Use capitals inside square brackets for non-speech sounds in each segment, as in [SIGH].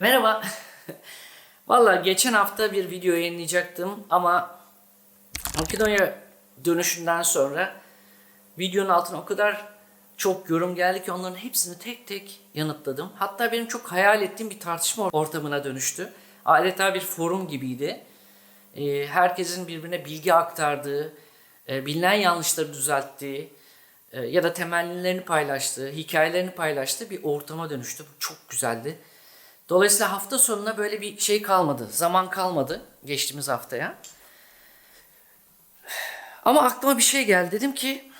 Merhaba. [LAUGHS] Valla geçen hafta bir video yayınlayacaktım ama Makedonya dönüşünden sonra videonun altına o kadar çok yorum geldi ki onların hepsini tek tek yanıtladım. Hatta benim çok hayal ettiğim bir tartışma ortamına dönüştü. Adeta bir forum gibiydi. Ee, herkesin birbirine bilgi aktardığı, e, bilinen yanlışları düzelttiği e, ya da temellilerini paylaştığı, hikayelerini paylaştığı bir ortama dönüştü. Bu çok güzeldi. Dolayısıyla hafta sonuna böyle bir şey kalmadı, zaman kalmadı geçtiğimiz haftaya. Ama aklıma bir şey geldi. Dedim ki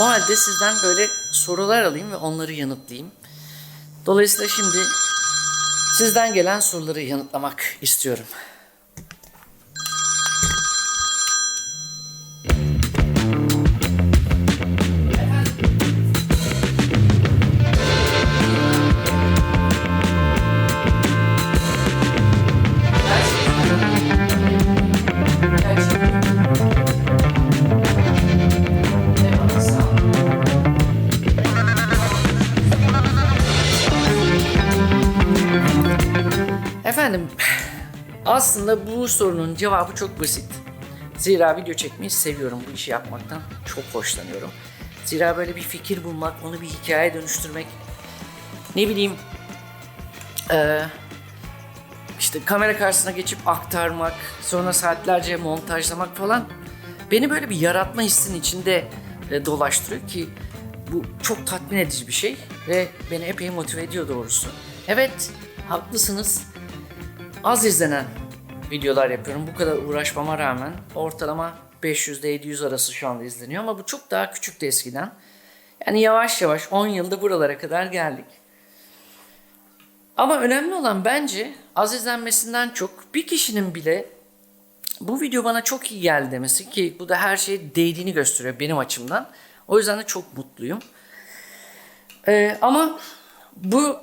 o halde sizden böyle sorular alayım ve onları yanıtlayayım. Dolayısıyla şimdi sizden gelen soruları yanıtlamak istiyorum. Aslında bu sorunun cevabı çok basit. Zira video çekmeyi seviyorum, bu işi yapmaktan çok hoşlanıyorum. Zira böyle bir fikir bulmak, onu bir hikaye dönüştürmek, ne bileyim, eee, işte kamera karşısına geçip aktarmak, sonra saatlerce montajlamak falan beni böyle bir yaratma hissinin içinde e, dolaştırıyor ki bu çok tatmin edici bir şey ve beni epey motive ediyor doğrusu. Evet, haklısınız. Az izlenen videolar yapıyorum. Bu kadar uğraşmama rağmen ortalama 500 ile 700 arası şu anda izleniyor ama bu çok daha küçüktü eskiden. Yani yavaş yavaş 10 yılda buralara kadar geldik. Ama önemli olan bence az izlenmesinden çok bir kişinin bile bu video bana çok iyi geldi demesi ki bu da her şeye değdiğini gösteriyor benim açımdan. O yüzden de çok mutluyum. Ee, ama bu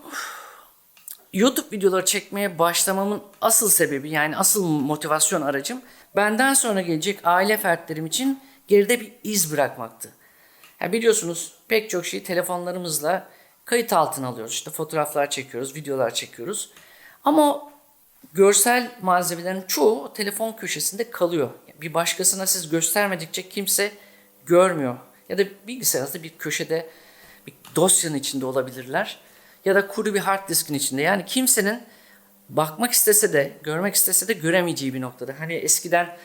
YouTube videoları çekmeye başlamamın asıl sebebi yani asıl motivasyon aracım benden sonra gelecek aile fertlerim için geride bir iz bırakmaktı. Ya biliyorsunuz pek çok şeyi telefonlarımızla kayıt altına alıyoruz. İşte fotoğraflar çekiyoruz, videolar çekiyoruz. Ama görsel malzemelerin çoğu telefon köşesinde kalıyor. Bir başkasına siz göstermedikçe kimse görmüyor. Ya da bilgisayarınızda bir köşede bir dosyanın içinde olabilirler. Ya da kuru bir hard diskin içinde. Yani kimsenin bakmak istese de, görmek istese de göremeyeceği bir noktada. Hani eskiden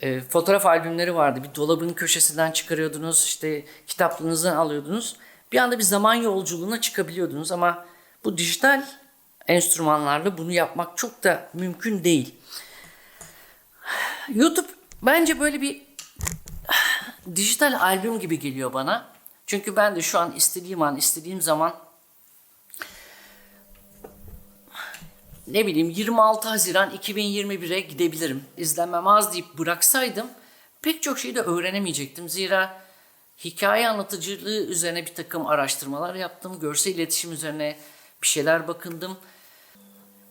e, fotoğraf albümleri vardı. Bir dolabın köşesinden çıkarıyordunuz, işte kitaplığınızdan alıyordunuz. Bir anda bir zaman yolculuğuna çıkabiliyordunuz ama bu dijital enstrümanlarla bunu yapmak çok da mümkün değil. YouTube bence böyle bir dijital albüm gibi geliyor bana. Çünkü ben de şu an istediğim an, istediğim zaman ne bileyim 26 Haziran 2021'e gidebilirim. İzlenmem az deyip bıraksaydım pek çok şeyi de öğrenemeyecektim. Zira hikaye anlatıcılığı üzerine bir takım araştırmalar yaptım. Görsel iletişim üzerine bir şeyler bakındım.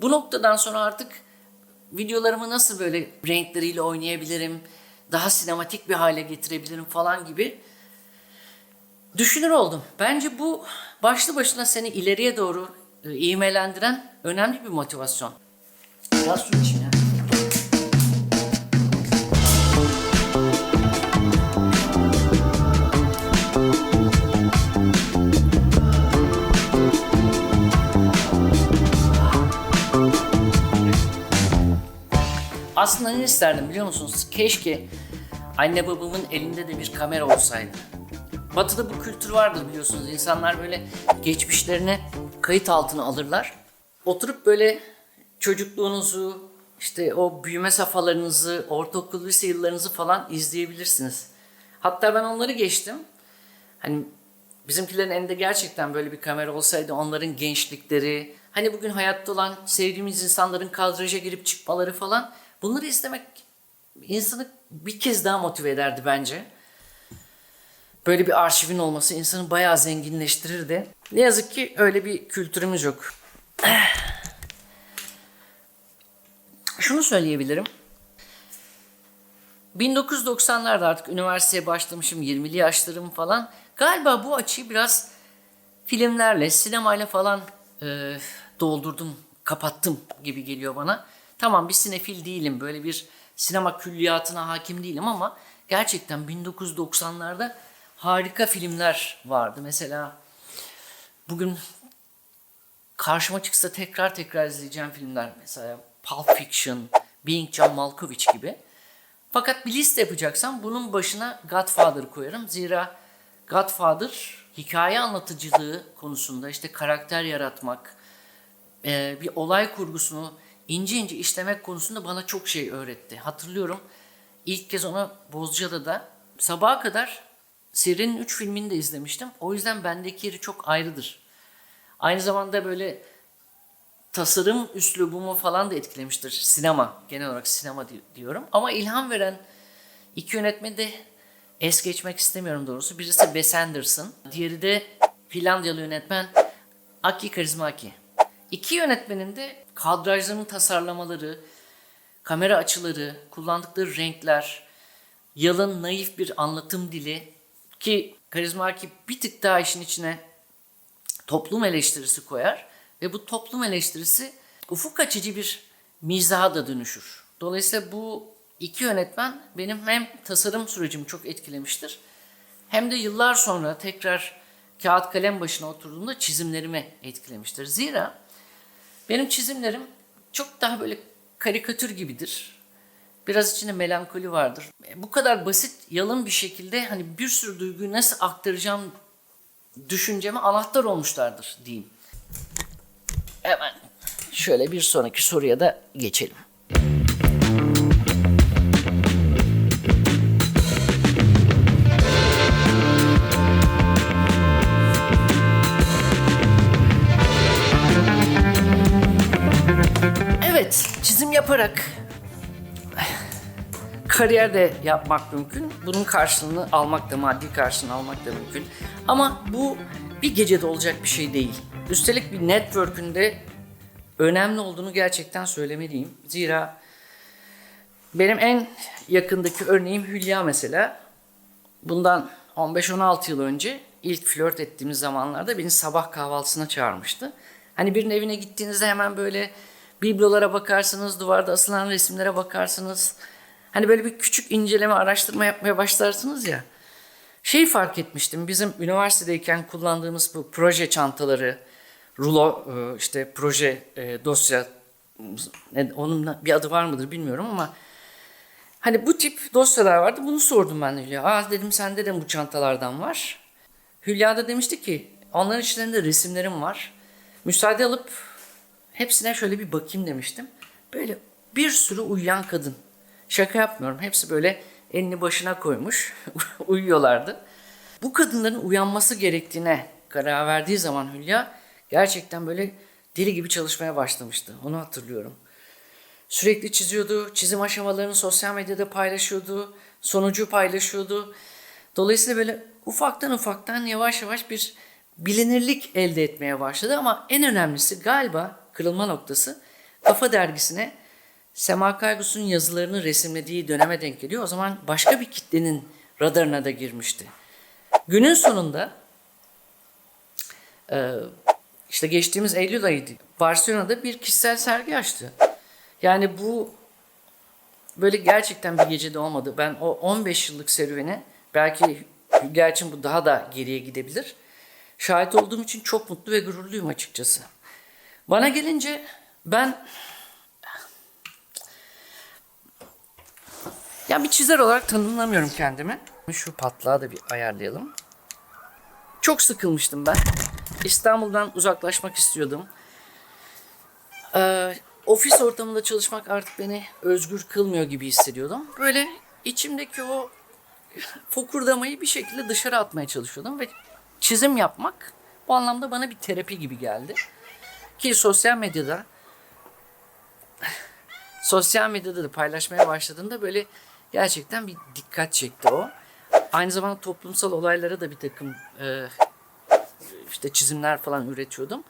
Bu noktadan sonra artık videolarımı nasıl böyle renkleriyle oynayabilirim, daha sinematik bir hale getirebilirim falan gibi düşünür oldum. Bence bu başlı başına seni ileriye doğru ivmelendiren önemli bir motivasyon. Biraz su içeyim ya. Aslında ne isterdim biliyor musunuz? Keşke anne babamın elinde de bir kamera olsaydı. Batı'da bu kültür vardır biliyorsunuz. İnsanlar böyle geçmişlerine kayıt altına alırlar. Oturup böyle çocukluğunuzu, işte o büyüme safhalarınızı, ortaokul lise yıllarınızı falan izleyebilirsiniz. Hatta ben onları geçtim. Hani bizimkilerin elinde gerçekten böyle bir kamera olsaydı onların gençlikleri, hani bugün hayatta olan sevdiğimiz insanların kadraja girip çıkmaları falan bunları izlemek insanı bir kez daha motive ederdi bence böyle bir arşivin olması insanı bayağı zenginleştirirdi. Ne yazık ki öyle bir kültürümüz yok. [SIGHS] Şunu söyleyebilirim. 1990'larda artık üniversiteye başlamışım, 20'li yaşlarım falan. Galiba bu açıyı biraz filmlerle, sinemayla falan e, doldurdum, kapattım gibi geliyor bana. Tamam bir sinefil değilim, böyle bir sinema külliyatına hakim değilim ama gerçekten 1990'larda harika filmler vardı. Mesela bugün karşıma çıksa tekrar tekrar izleyeceğim filmler mesela Pulp Fiction, Being John Malkovich gibi. Fakat bir liste yapacaksam bunun başına Godfather'ı koyarım. Zira Godfather hikaye anlatıcılığı konusunda işte karakter yaratmak, e, bir olay kurgusunu ince ince işlemek konusunda bana çok şey öğretti. Hatırlıyorum ilk kez onu Bozcaada'da sabaha kadar serinin 3 filmini de izlemiştim. O yüzden bendeki yeri çok ayrıdır. Aynı zamanda böyle tasarım üslubumu falan da etkilemiştir. Sinema, genel olarak sinema di- diyorum. Ama ilham veren iki yönetmeni de es geçmek istemiyorum doğrusu. Birisi Wes Anderson, diğeri de Finlandiyalı yönetmen Aki Kaurismäki. İki yönetmenin de kadrajlarının tasarlamaları, kamera açıları, kullandıkları renkler, yalın, naif bir anlatım dili ki Kaurismäki bir tık daha işin içine toplum eleştirisi koyar ve bu toplum eleştirisi ufuk açıcı bir mizaha da dönüşür. Dolayısıyla bu iki yönetmen benim hem tasarım sürecimi çok etkilemiştir hem de yıllar sonra tekrar kağıt kalem başına oturduğumda çizimlerimi etkilemiştir. Zira benim çizimlerim çok daha böyle karikatür gibidir. Biraz içinde melankoli vardır. E, Bu kadar basit, yalın bir şekilde hani bir sürü duyguyu nasıl aktaracağım düşünceme anahtar olmuşlardır diyeyim. Hemen şöyle bir sonraki soruya da geçelim. Evet, çizim yaparak kariyer de yapmak mümkün. Bunun karşılığını almak da, maddi karşılığını almak da mümkün. Ama bu bir gecede olacak bir şey değil. Üstelik bir network'ünde önemli olduğunu gerçekten söylemeliyim. Zira benim en yakındaki örneğim Hülya mesela. Bundan 15-16 yıl önce ilk flört ettiğimiz zamanlarda beni sabah kahvaltısına çağırmıştı. Hani birinin evine gittiğinizde hemen böyle biblolara bakarsınız, duvarda asılan resimlere bakarsınız. Hani böyle bir küçük inceleme, araştırma yapmaya başlarsınız ya. Şeyi fark etmiştim. Bizim üniversitedeyken kullandığımız bu proje çantaları, rulo e, işte proje e, dosya onun bir adı var mıdır bilmiyorum ama hani bu tip dosyalar vardı. Bunu sordum ben Hülya. Aa dedim sende de bu çantalardan var. Hülya da demişti ki onların içlerinde resimlerim var. Müsaade alıp hepsine şöyle bir bakayım demiştim. Böyle bir sürü uyuyan kadın. Şaka yapmıyorum. Hepsi böyle elini başına koymuş. [LAUGHS] uyuyorlardı. Bu kadınların uyanması gerektiğine karar verdiği zaman Hülya gerçekten böyle deli gibi çalışmaya başlamıştı. Onu hatırlıyorum. Sürekli çiziyordu. Çizim aşamalarını sosyal medyada paylaşıyordu. Sonucu paylaşıyordu. Dolayısıyla böyle ufaktan ufaktan yavaş yavaş bir bilinirlik elde etmeye başladı. Ama en önemlisi galiba kırılma noktası Kafa Dergisi'ne Sema Kaygus'un yazılarını resimlediği döneme denk geliyor. O zaman başka bir kitlenin radarına da girmişti. Günün sonunda e, işte geçtiğimiz Eylül ayıydı. Barcelona'da bir kişisel sergi açtı. Yani bu böyle gerçekten bir gecede olmadı. Ben o 15 yıllık serüveni belki için bu daha da geriye gidebilir. Şahit olduğum için çok mutlu ve gururluyum açıkçası. Bana gelince ben ya bir çizer olarak tanımlamıyorum kendimi. Şu patlağı da bir ayarlayalım. Çok sıkılmıştım ben. İstanbul'dan uzaklaşmak istiyordum. Ee, ofis ortamında çalışmak artık beni özgür kılmıyor gibi hissediyordum. Böyle içimdeki o fokurdamayı bir şekilde dışarı atmaya çalışıyordum ve çizim yapmak bu anlamda bana bir terapi gibi geldi. Ki sosyal medyada sosyal medyada da paylaşmaya başladığımda böyle gerçekten bir dikkat çekti o. Aynı zamanda toplumsal olaylara da bir takım e, işte çizimler falan üretiyordum.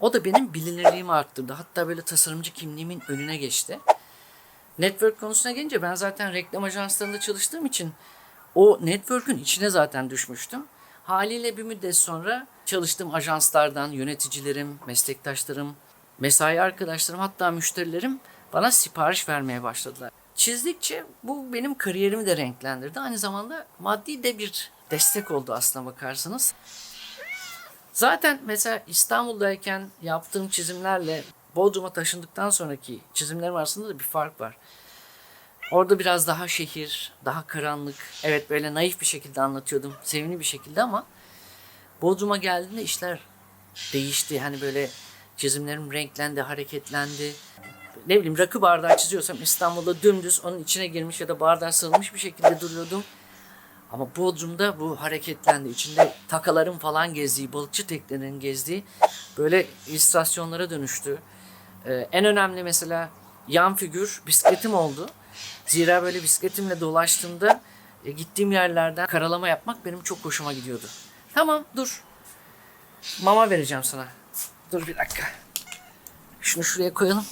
O da benim bilinirliğimi arttırdı. Hatta böyle tasarımcı kimliğimin önüne geçti. Network konusuna gelince ben zaten reklam ajanslarında çalıştığım için o network'ün içine zaten düşmüştüm. Haliyle bir müddet sonra çalıştığım ajanslardan yöneticilerim, meslektaşlarım, mesai arkadaşlarım hatta müşterilerim bana sipariş vermeye başladılar. Çizdikçe bu benim kariyerimi de renklendirdi. Aynı zamanda maddi de bir destek oldu aslına bakarsanız. Zaten mesela İstanbul'dayken yaptığım çizimlerle Bodrum'a taşındıktan sonraki çizimlerim arasında da bir fark var. Orada biraz daha şehir, daha karanlık. Evet böyle naif bir şekilde anlatıyordum. Sevimli bir şekilde ama Bodrum'a geldiğinde işler değişti. Hani böyle çizimlerim renklendi, hareketlendi. Ne bileyim rakı bardağı çiziyorsam İstanbul'da dümdüz onun içine girmiş ya da bardağa sığınmış bir şekilde duruyordum. Ama Bodrum'da bu hareketlendi. İçinde takaların falan gezdiği, balıkçı teknelerinin gezdiği böyle istasyonlara dönüştü. Ee, en önemli mesela yan figür bisikletim oldu. Zira böyle bisikletimle dolaştığımda e, gittiğim yerlerden karalama yapmak benim çok hoşuma gidiyordu. Tamam dur. Mama vereceğim sana. Dur bir dakika. Şunu şuraya koyalım.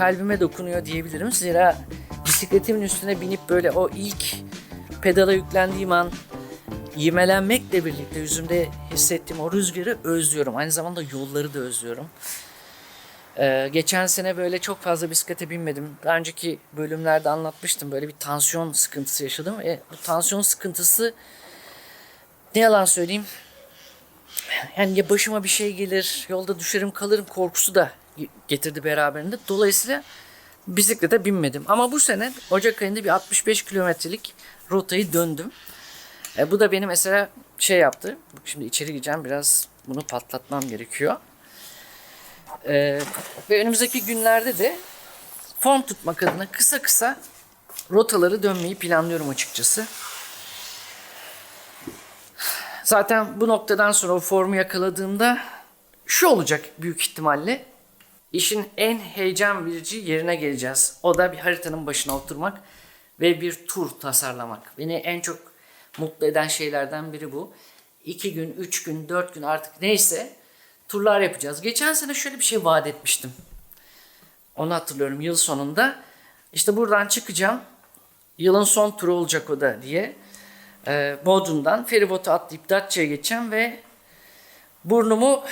Kalbime dokunuyor diyebilirim. Zira bisikletimin üstüne binip böyle o ilk pedala yüklendiğim an imelenmekle birlikte yüzümde hissettiğim o rüzgarı özlüyorum. Aynı zamanda yolları da özlüyorum. Ee, geçen sene böyle çok fazla bisiklete binmedim. Daha önceki bölümlerde anlatmıştım. Böyle bir tansiyon sıkıntısı yaşadım. E, bu tansiyon sıkıntısı ne yalan söyleyeyim yani ya başıma bir şey gelir, yolda düşerim kalırım korkusu da getirdi beraberinde. Dolayısıyla bisiklete binmedim. Ama bu sene Ocak ayında bir 65 kilometrelik rotayı döndüm. E, bu da beni mesela şey yaptı. Şimdi içeri gireceğim biraz bunu patlatmam gerekiyor. E, ve önümüzdeki günlerde de form tutmak adına kısa kısa rotaları dönmeyi planlıyorum açıkçası. Zaten bu noktadan sonra o formu yakaladığımda şu olacak büyük ihtimalle. İşin en heyecan verici yerine geleceğiz. O da bir haritanın başına oturmak ve bir tur tasarlamak. Beni en çok mutlu eden şeylerden biri bu. İki gün, üç gün, dört gün artık neyse turlar yapacağız. Geçen sene şöyle bir şey vaat etmiştim. Onu hatırlıyorum yıl sonunda. İşte buradan çıkacağım. Yılın son turu olacak o da diye e, Bodrum'dan feribotu atlayıp Datça'ya geçeceğim ve burnumu,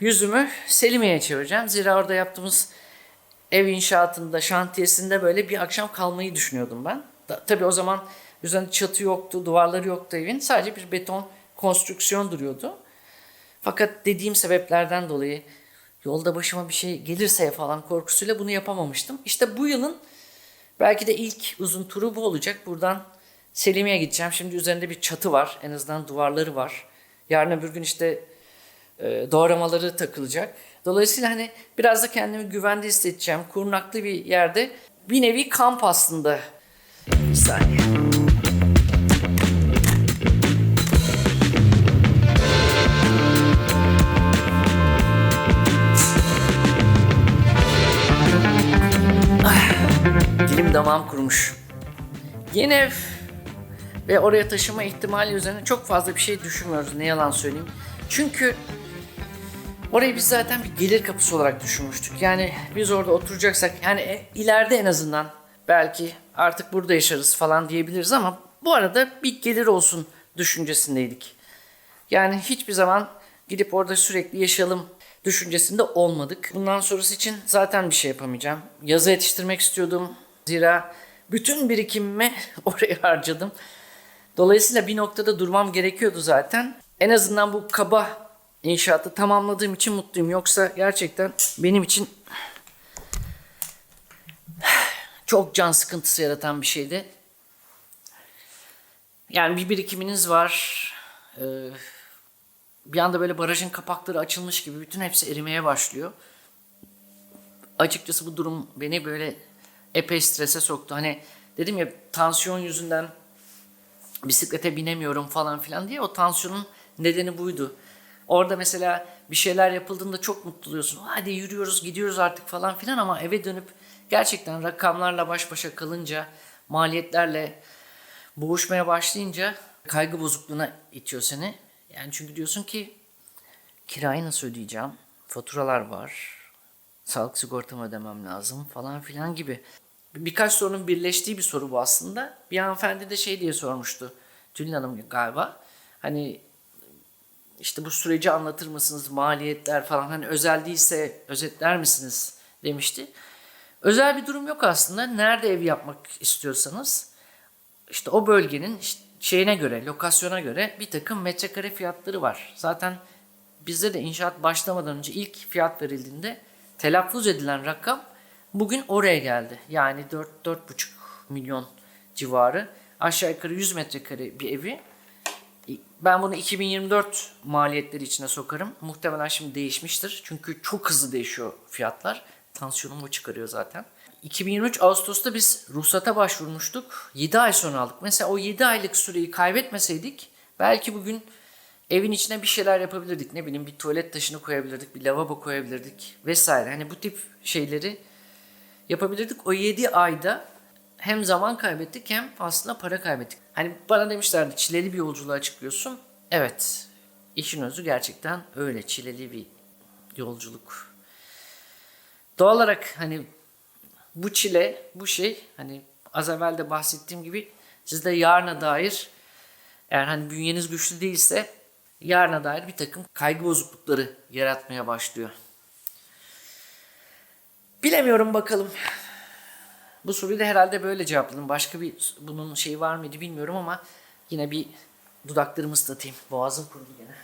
yüzümü Selimiye'ye çevireceğim. Zira orada yaptığımız ev inşaatında, şantiyesinde böyle bir akşam kalmayı düşünüyordum ben. Da, tabii o zaman üzerinde çatı yoktu, duvarları yoktu evin. Sadece bir beton konstrüksiyon duruyordu. Fakat dediğim sebeplerden dolayı yolda başıma bir şey gelirse falan korkusuyla bunu yapamamıştım. İşte bu yılın belki de ilk uzun turu bu olacak. Buradan Selimiye gideceğim. Şimdi üzerinde bir çatı var. En azından duvarları var. Yarın öbür gün işte e, doğramaları takılacak. Dolayısıyla hani biraz da kendimi güvende hissedeceğim. Korunaklı bir yerde. Bir nevi kamp aslında. Bir saniye. Ah, Dilim damağım kurumuş. Yeni ev ve oraya taşıma ihtimali üzerine çok fazla bir şey düşünmüyoruz ne yalan söyleyeyim. Çünkü orayı biz zaten bir gelir kapısı olarak düşünmüştük. Yani biz orada oturacaksak yani e, ileride en azından belki artık burada yaşarız falan diyebiliriz ama bu arada bir gelir olsun düşüncesindeydik. Yani hiçbir zaman gidip orada sürekli yaşayalım düşüncesinde olmadık. Bundan sonrası için zaten bir şey yapamayacağım. Yazı yetiştirmek istiyordum. Zira bütün birikimimi [LAUGHS] oraya harcadım. Dolayısıyla bir noktada durmam gerekiyordu zaten. En azından bu kaba inşaatı tamamladığım için mutluyum. Yoksa gerçekten benim için çok can sıkıntısı yaratan bir şeydi. Yani bir birikiminiz var. Ee, bir anda böyle barajın kapakları açılmış gibi bütün hepsi erimeye başlıyor. Açıkçası bu durum beni böyle epey strese soktu. Hani dedim ya tansiyon yüzünden bisiklete binemiyorum falan filan diye o tansiyonun nedeni buydu. Orada mesela bir şeyler yapıldığında çok mutlu oluyorsun. Hadi yürüyoruz gidiyoruz artık falan filan ama eve dönüp gerçekten rakamlarla baş başa kalınca maliyetlerle boğuşmaya başlayınca kaygı bozukluğuna itiyor seni. Yani çünkü diyorsun ki kirayı nasıl ödeyeceğim? Faturalar var. Sağlık sigortamı ödemem lazım falan filan gibi. Birkaç sorunun birleştiği bir soru bu aslında. Bir hanımefendi de şey diye sormuştu. Tülin Hanım galiba. Hani işte bu süreci anlatır mısınız? Maliyetler falan hani özel değilse özetler misiniz demişti. Özel bir durum yok aslında. Nerede ev yapmak istiyorsanız işte o bölgenin şeyine göre, lokasyona göre bir takım metrekare fiyatları var. Zaten bizde de inşaat başlamadan önce ilk fiyat verildiğinde telaffuz edilen rakam bugün oraya geldi. Yani 4-4,5 milyon civarı. Aşağı yukarı 100 metrekare bir evi ben bunu 2024 maliyetleri içine sokarım. Muhtemelen şimdi değişmiştir. Çünkü çok hızlı değişiyor fiyatlar. Tansiyonumu çıkarıyor zaten. 2023 Ağustos'ta biz ruhsata başvurmuştuk. 7 ay sonra aldık. Mesela o 7 aylık süreyi kaybetmeseydik belki bugün evin içine bir şeyler yapabilirdik. Ne bileyim bir tuvalet taşını koyabilirdik, bir lavabo koyabilirdik vesaire. Hani bu tip şeyleri yapabilirdik. O 7 ayda hem zaman kaybettik hem aslında para kaybettik. Hani bana demişlerdi çileli bir yolculuğa çıkıyorsun. Evet. işin özü gerçekten öyle çileli bir yolculuk. Doğal olarak hani bu çile, bu şey hani az evvel de bahsettiğim gibi sizde yarına dair eğer hani bünyeniz güçlü değilse yarına dair bir takım kaygı bozuklukları yaratmaya başlıyor. Bilemiyorum bakalım. Bu soruyu da herhalde böyle cevapladım. Başka bir bunun şeyi var mıydı bilmiyorum ama yine bir dudaklarımı ıslatayım. Boğazım kurudu gene.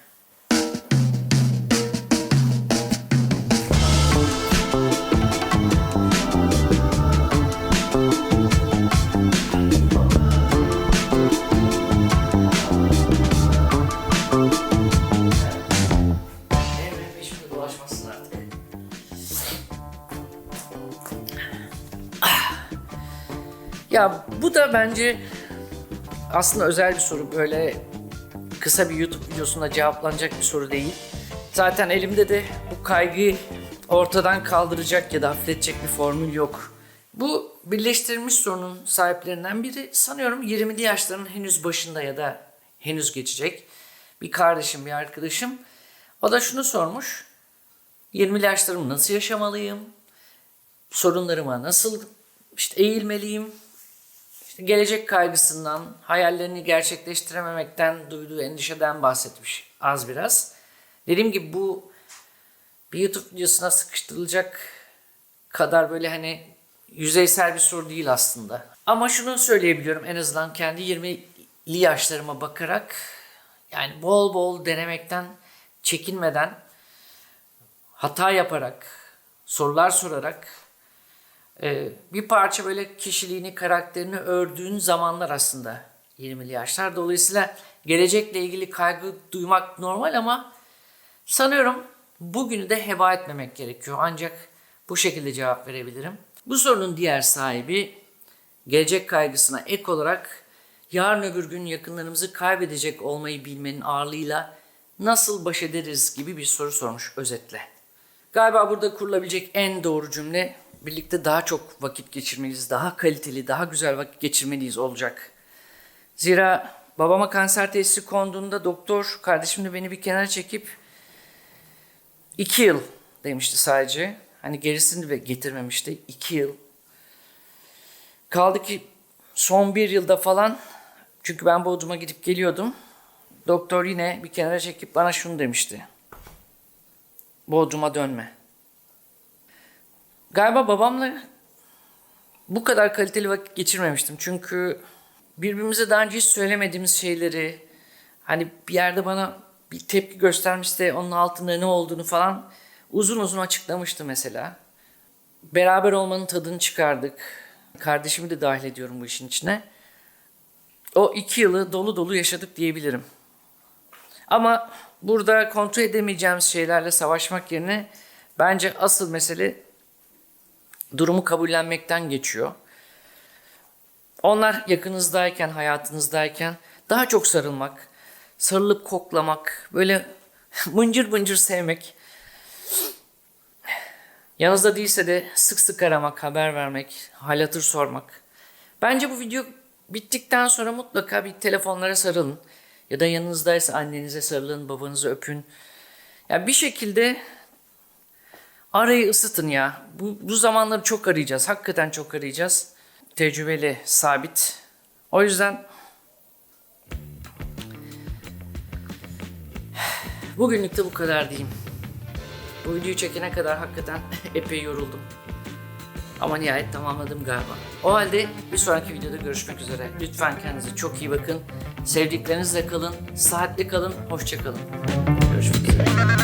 Ya bu da bence aslında özel bir soru. Böyle kısa bir YouTube videosunda cevaplanacak bir soru değil. Zaten elimde de bu kaygıyı ortadan kaldıracak ya da hafifletecek bir formül yok. Bu birleştirilmiş sorunun sahiplerinden biri sanıyorum 20'li yaşlarının henüz başında ya da henüz geçecek bir kardeşim, bir arkadaşım. O da şunu sormuş. 20'li yaşlarımı nasıl yaşamalıyım? Sorunlarıma nasıl işte eğilmeliyim? İşte gelecek kaygısından, hayallerini gerçekleştirememekten duyduğu endişeden bahsetmiş az biraz. Dediğim gibi bu bir YouTube videosuna sıkıştırılacak kadar böyle hani yüzeysel bir soru değil aslında. Ama şunu söyleyebiliyorum en azından kendi 20'li yaşlarıma bakarak yani bol bol denemekten çekinmeden hata yaparak sorular sorarak ee, bir parça böyle kişiliğini, karakterini ördüğün zamanlar aslında 20'li yaşlar. Dolayısıyla gelecekle ilgili kaygı duymak normal ama sanıyorum bugünü de heba etmemek gerekiyor. Ancak bu şekilde cevap verebilirim. Bu sorunun diğer sahibi gelecek kaygısına ek olarak yarın öbür gün yakınlarımızı kaybedecek olmayı bilmenin ağırlığıyla nasıl baş ederiz gibi bir soru sormuş özetle. Galiba burada kurulabilecek en doğru cümle birlikte daha çok vakit geçirmeliyiz, daha kaliteli, daha güzel vakit geçirmeliyiz olacak. Zira babama kanser teşhisi konduğunda doktor kardeşim de beni bir kenara çekip iki yıl demişti sadece. Hani gerisini de getirmemişti. iki yıl. Kaldı ki son bir yılda falan çünkü ben Bodrum'a gidip geliyordum. Doktor yine bir kenara çekip bana şunu demişti. Bodrum'a dönme. Galiba babamla bu kadar kaliteli vakit geçirmemiştim. Çünkü birbirimize daha önce hiç söylemediğimiz şeyleri hani bir yerde bana bir tepki göstermişti onun altında ne olduğunu falan uzun uzun açıklamıştı mesela. Beraber olmanın tadını çıkardık. Kardeşimi de dahil ediyorum bu işin içine. O iki yılı dolu dolu yaşadık diyebilirim. Ama burada kontrol edemeyeceğimiz şeylerle savaşmak yerine bence asıl mesele durumu kabullenmekten geçiyor. Onlar yakınızdayken, hayatınızdayken daha çok sarılmak, sarılıp koklamak, böyle [LAUGHS] mıncır mıncır sevmek. Yanınızda değilse de sık sık aramak, haber vermek, hal hatır sormak. Bence bu video Bittikten sonra mutlaka bir telefonlara sarılın. Ya da yanınızdaysa annenize sarılın, babanızı öpün. Ya bir şekilde arayı ısıtın ya. Bu, bu zamanları çok arayacağız. Hakikaten çok arayacağız. Tecrübeli, sabit. O yüzden bugünlük de bu kadar diyeyim. Bu videoyu çekene kadar hakikaten [LAUGHS] epey yoruldum. Ama nihayet tamamladım galiba. O halde bir sonraki videoda görüşmek üzere. Lütfen kendinize çok iyi bakın. Sevdiklerinizle kalın, sıhhatli kalın, hoşça kalın. Görüşmek üzere.